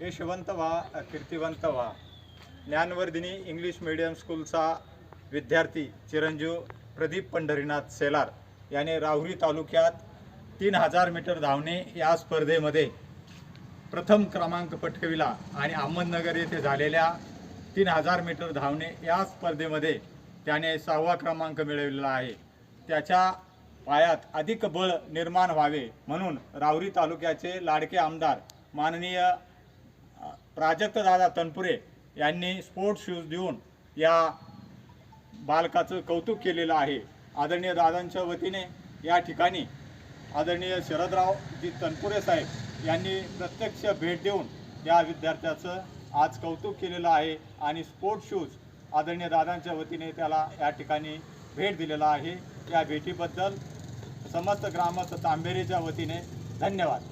यशवंत व्हा कीर्तिवंत व्हा ज्ञानवर्धिनी English medium स्कूलचा विद्यार्थी चिरंजीव प्रदीप पंढरीनाथ सेलार याने राहुरी तालुक्यात तीन हजार मीटर धावणे या स्पर्धेमध्ये प्रथम क्रमांक पटकविला आणि अहमदनगर येथे झालेल्या तीन हजार मीटर धावणे या स्पर्धेमध्ये त्याने सहावा क्रमांक मिळवलेला आहे. त्याच्या पायात अधिक बळ निर्माण व्हावे म्हणून राहुरी तालुक्याचे लाडके आमदार माननीय प्राजक्त प्राजक्तदादा तनपुरे यांनी स्पोर्ट्स शूज देऊन या बालकाचं कौतुक केलेलं आहे. आदरणीय दादांच्या वतीने या ठिकाणी आदरणीय शरदराव जी तनपुरे साहेब यांनी प्रत्यक्ष भेट देऊन या विद्यार्थ्याचं आज कौतुक केलेलं आहे आणि स्पोर्ट शूज आदरणीय दादांच्या वतीने त्याला या ठिकाणी भेट दिलेला आहे. या भेटीबद्दल समस्त ग्रामस्थ तांबेरीच्या वतीने धन्यवाद.